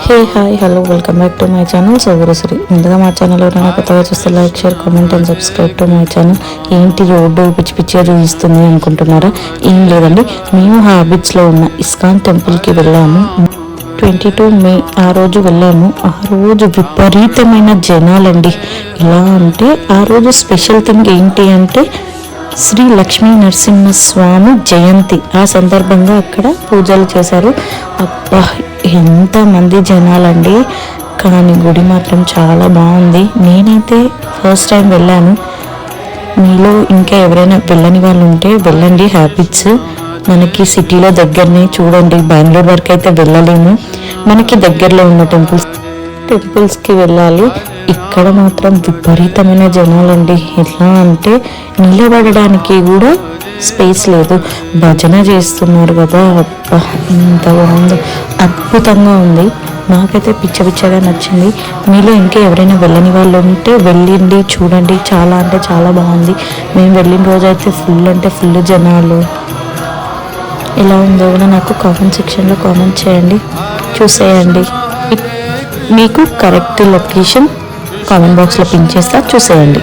Hey hi hello welcome back to my channel Saurasri ముందుగా మా channel ఎవరైనా కొత్తగా చూస్తే like share comment and subscribe to my channel ఏంటి రోడ్డు పిచ్చి పిచ్చిగా చూపిస్తుంది అనుకుంటున్నారా? ఏం లేదండి. మేము హ్యాబిట్స్లో ఉన్న ఇస్కాన్ టెంపుల్కి వెళ్ళాము. ట్వంటీ టూ మే ఆ రోజు వెళ్ళాము. ఆ రోజు విపరీతమైన జనాలండి. ఎలా అంటే ఆ రోజు స్పెషల్ థింగ్ ఏంటి అంటే శ్రీ లక్ష్మీ నరసింహస్వామి జయంతి. ఆ సందర్భంగా అక్కడ పూజలు చేశారు. అబ్బా ఎంతమంది జనాలండి. కానీ గుడి మాత్రం చాలా బాగుంది. నేనైతే ఫస్ట్ టైం వెళ్ళాను. మీలో ఇంకా ఎవరైనా వెళ్ళని వాళ్ళు ఉంటే వెళ్ళండి హ్యాబిట్స్ మనకి సిటీలో దగ్గరనే చూడండి. బెంగళూరు వరకు అయితే వెళ్ళలేము. మనకి దగ్గరలో ఉన్న టెంపుల్స్ టెంపుల్స్కి వెళ్ళాలి. ఇక్కడ మాత్రం విపరీతమైన జనాలండి. ఎట్లా అంటే నిలబడడానికి కూడా స్పేస్ లేదు. భజన చేస్తున్నారు కదా అబ్బా ఎంత బాగుందో. అద్భుతంగా ఉంది. నాకైతే పిచ్చ పిచ్చగా నచ్చింది. మీలో ఇంకా ఎవరైనా వెళ్ళని వాళ్ళు ఉంటే వెళ్ళండి చూడండి. చాలా అంటే చాలా బాగుంది. మేము వెళ్ళిన రోజు అయితే ఫుల్ అంటే ఫుల్ జనాలు. ఎలా ఉందో కూడా నాకు కామెంట్ సెక్షన్లో కామెంట్ చేయండి. చూసేయండి. మీకు కరెక్ట్ లొకేషన్ కామెంట్ బాక్స్లో పిన్ చేస్తా చూసేయండి.